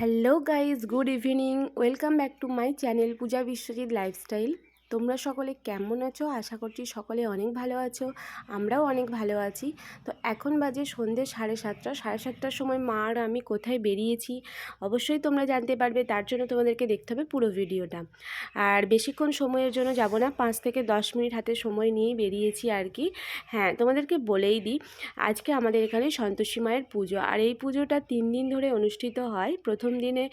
Hello guys good evening welcome back to my channel Puja Biswajit lifestyle. তোমরা সকলে কেমন আছো? আশা করছি সকলে অনেক ভালো আছো, আমরাও অনেক ভালো আছি। তো এখন বাজে সন্ধ্যে সাড়ে সাতটা, সাড়ে সাতটার সময় মা আর আমি কোথায় বেরিয়েছি অবশ্যই তোমরা জানতে পারবে, তার জন্য তোমাদেরকে দেখতে হবে পুরো ভিডিওটা। আর বেশিক্ষণ সময়ের জন্য যাব না, পাঁচ থেকে দশ মিনিট হাতে সময় নিয়েই বেরিয়েছি আর কি। হ্যাঁ তোমাদেরকে বলেই দিই, আজকে আমাদের এখানে সন্তোষী মায়ের পুজো। আর এই পুজোটা তিন দিন ধরে অনুষ্ঠিত হয়। প্রথম দিনে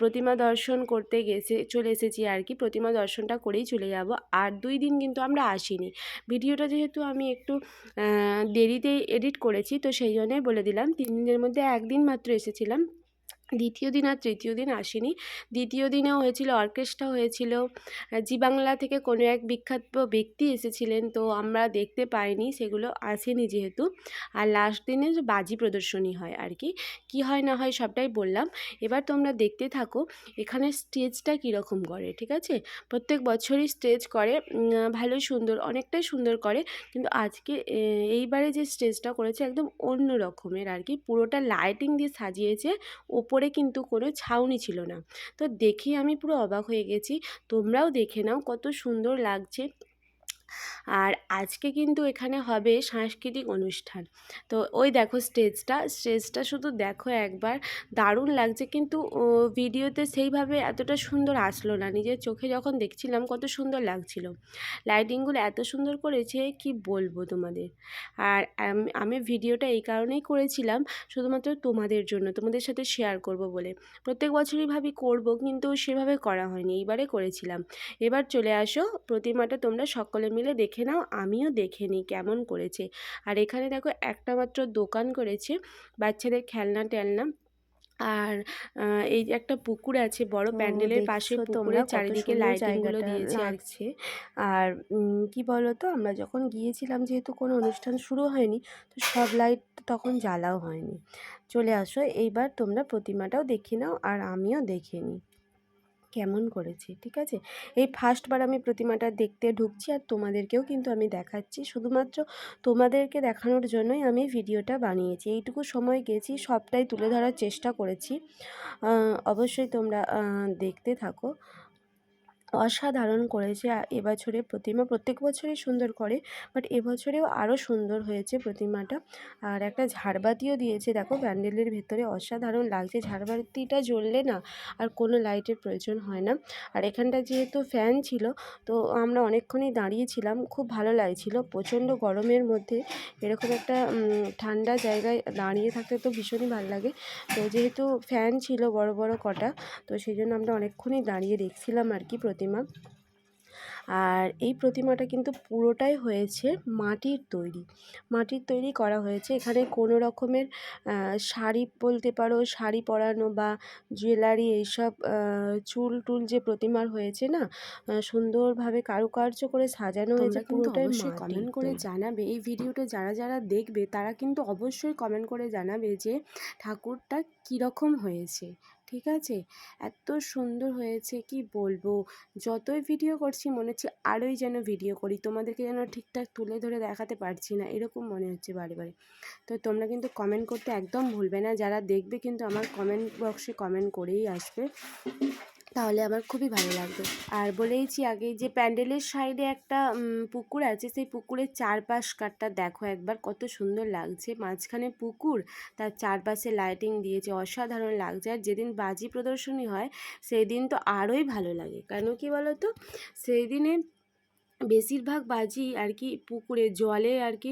প্রতিমা দর্শন করতে গেছে, চলে এসেছি আর কি। প্রতিমা দর্শনটা করেই চলে যাব, আর দুই দিন কিন্তু আমরা আসিনি। ভিডিওটা যেহেতু আমি একটু দেরিতে এডিট করেছি, তো সেই জন্যই বলে দিলাম। তিন দিনের মধ্যে একদিন মাত্র এসেছিলাম। দ্বিতীয় দিন আর তৃতীয় দিন আসেনি। দ্বিতীয় দিনেও হয়েছিল, অর্কেস্ট্রা হয়েছিল। জি বাংলা থেকে কোনো এক বিখ্যাত ব্যক্তি এসেছিলেন, তো আমরা দেখতে পাইনি, সেগুলো আসেনি যেহেতু। আর লাস্ট দিনে বাজি প্রদর্শনী হয় আর কি কি হয় না হয় সবটাই বললাম। এবার তোমরা দেখতে থাকো, এখানে স্টেজটা কীরকম করে, ঠিক আছে? প্রত্যেক বছরই স্টেজ করে ভালো, সুন্দর, অনেকটাই সুন্দর করে, কিন্তু আজকে এইবারে যে স্টেজটা করেছে একদম অন্য রকমের আর কি। পুরোটা লাইটিং দিয়ে সাজিয়েছে, ওপরে কিন্তু কোনো ছাউনি ছিল না। তো দেখে আমি পুরো অবাক হয়ে গেছি। তোমরাও দেখে নাও কত সুন্দর লাগছে। আর আজকে কিন্তু এখানে হবে সাংস্কৃতিক অনুষ্ঠান। তো ওই দেখো স্টেজটা স্টেজটা শুধু দেখো একবার, দারুণ লাগছে। কিন্তু ভিডিওতে সেইভাবে এতটা সুন্দর আসলো না। নিজের চোখে যখন দেখছিলাম কত সুন্দর লাগছিল। লাইটিংগুলো এত সুন্দর করেছে, কি বলব তোমাদের? আর আমি ভিডিওটা এই কারণেই করেছিলাম শুধুমাত্র তোমাদের জন্য, তোমাদের সাথে শেয়ার করব বলে। প্রত্যেক বছরই ভাবি করব, কিন্তু সেভাবে করা হয়নি। এইবারে করেছিলাম। এবার চলে আসো, প্রতিমাটা তোমরা সকলে মিলে দেখে নাও আমিও দেখে নিই কেমন করেছে। আর এখানে দেখো একটা মাত্র দোকান করেছে বাচ্চাদের খেলনা টেলনা। আর এই যে একটা পুকুর আছে বড় প্যান্ডেলের পাশে তোমরা? পুকুরের চারিদিকে লাইটিংগুলো দিয়েছে আর লাগছে আর কি বলতো আমরা যখন গিয়েছিলাম যেহেতু কোনো অনুষ্ঠান শুরু হয়নি তো সব লাইট তখন জ্বালাও হয়নি। চলে আসো এইবার তোমরা প্রতিমাটাও দেখে নাও আর আমিও দেখে নিই। কেমন করেছে, ঠিক আছে? এই ফার্স্টবার আমি প্রতিমাটা দেখতে ঢুকছি আর তোমাদেরকেও কিন্তু আমি দেখাচ্ছি। শুধুমাত্র তোমাদেরকে দেখানোর জন্যই আমি ভিডিওটা বানিয়েছি। এইটুকু সময় গেছি, সবটাই তুলে ধরার চেষ্টা করেছি। অবশ্যই তোমরা দেখতে থাকো। অসাধারণ করেছে। এবছরে প্রতিমা প্রত্যেক বছরই সুন্দর করে, বাট এবছরেও আরও সুন্দর হয়েছে প্রতিমাটা। আর একটা ঝাড়বাতিও দিয়েছে। দেখো, প্যান্ডেলের ভেতরে অসাধারণ লাগছে। ঝাড়বাতিটা জ্বললে না আর কোনো লাইটের প্রয়োজন হয় না। আর এখানটা যেহেতু ফ্যান ছিল, তো আমরা অনেকক্ষণই দাঁড়িয়েছিলাম। খুব ভালো লাগছিল। প্রচণ্ড গরমের মধ্যে এরকম একটা ঠান্ডা জায়গায় দাঁড়িয়ে থাকতে তো ভীষণই ভালো লাগে। তো যেহেতু ফ্যান ছিল বড় বড় কটা, তো সেই জন্য আমরা অনেকক্ষণই দাঁড়িয়ে দেখছিলাম আর কি প্রতিমা। আর এই প্রতিমাটা কিন্তু পুরোটাই হয়েছে মাটির তৈরি। মাটির তৈরি করা হয়েছে। এখানে কোনো রকমের শাড়ি বলতে পারো শাড়ি পরানো বা জুয়েলারি এইসব চুল টুল যে প্রতিমার হয়েছে না সুন্দরভাবে কারুকার্য করে সাজানো হয়েছে কিন্তু পুরোটাই অবশ্যই কমেন্ট করে জানাবে। এই ভিডিওটা যারা যারা দেখবে তারা কিন্তু অবশ্যই কমেন্ট করে জানাবে যে ঠাকুরটা কীরকম হয়েছে। ঠিক আছে? এত সুন্দর হয়েছে, কি বলব? যতই ভিডিও করছি, মনে হচ্ছে আরোই যেন ভিডিও করি। তোমাদেরকে যেন ঠিকঠাক তুলে ধরে দেখাতে পারছি না, এরকম মনে হচ্ছে বারে বারে। তো তোমরা কিন্তু কমেন্ট করতে একদম ভুলবে না। যারা দেখবে কিন্তু আমার কমেন্ট বক্সে কমেন্ট করেই আসবে। তাহলে আমার খুবই ভালো লাগবে। আর বলেইছি আগে যে প্যান্ডেলের সাইডে একটা পুকুর আছে, সেই পুকুরের চারপাশ কাটটা দেখো একবার কত সুন্দর লাগছে। মাঝখানে পুকুর, তার চারপাশে লাইটিং দিয়েছে, অসাধারণ লাগছে। আর যেদিন বাজি প্রদর্শনী হয় সেই দিন তো আরোই ভালো লাগে। কেন কি বলো তো সেই দিনে বেশিরভাগ বাজি আর কি পুকুরে জলে আর কি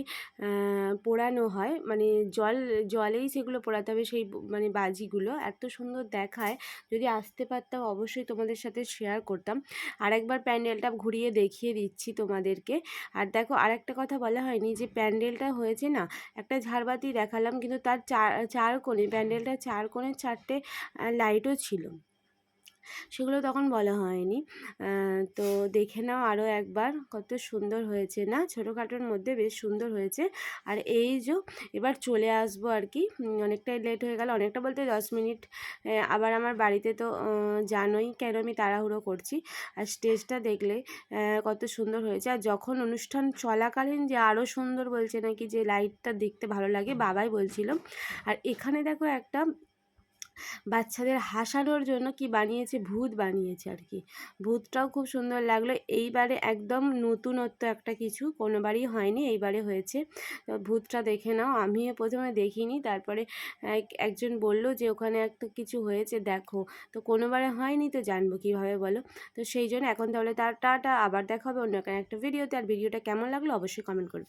পোড়ানো হয়। মানে জল, জলেই সেগুলো পোড়াতে হবে সেই মানে বাজিগুলো। এত সুন্দর দেখায়। যদি আসতে পারতাম অবশ্যই তোমাদের সাথে শেয়ার করতাম। আর একবার প্যান্ডেলটা ঘুরিয়ে দেখিয়ে দিচ্ছি তোমাদেরকে। আর দেখো আর একটা কথা বলা হয়নি যে প্যান্ডেলটা হয়েছে না, একটা ঝাড়বাতি দেখালাম কিন্তু তার চার চার কোণে প্যান্ডেলটা চার কোণে চারটে লাইটও ছিল। সেগুলো তখন বলা হয়নি। তো দেখে নাও আরও একবার কত সুন্দর হয়েছে না? ছোটোখাটোর মধ্যে বেশ সুন্দর হয়েছে। আর এই যে এবার চলে আসব আর কি। অনেকটাই লেট হয়ে গেল। অনেকটা বলতে দশ মিনিট আবার আমার বাড়িতে তো জানোই কেন আমি তাড়াহুড়ো করছি। আর স্টেজটা দেখলে কত সুন্দর হয়েছে। আর যখন অনুষ্ঠান চলাকালীন যে আরও সুন্দর বলছে নাকি যে লাইটটা দেখতে ভালো লাগে বাবাই বলছিল। আর এখানে দেখো একটা বাচ্চাদের হাসানোর জন্য কি বানিয়েছে? ভূত বানিয়েছে আর কি ভূতটাও খুব সুন্দর লাগল। এইবারে একদম নতুনত্ব একটা কিছু কোনোবারই হয়নি, এইবারে হয়েছে। তো ভূতটা দেখে নাও। আমিও প্রথমে দেখিনি। তারপরে এক, একজন বলল যে ওখানে একটা কিছু হয়েছে, দেখো। তো কোনোবারে হয়নি তো জানব কীভাবে বলো? তো সেই জন্য এখন তাহলে তার টাটা আবার দেখা হবে অন্য একটা ভিডিওতে। আর ভিডিওটা কেমন লাগল অবশ্যই কমেন্ট করে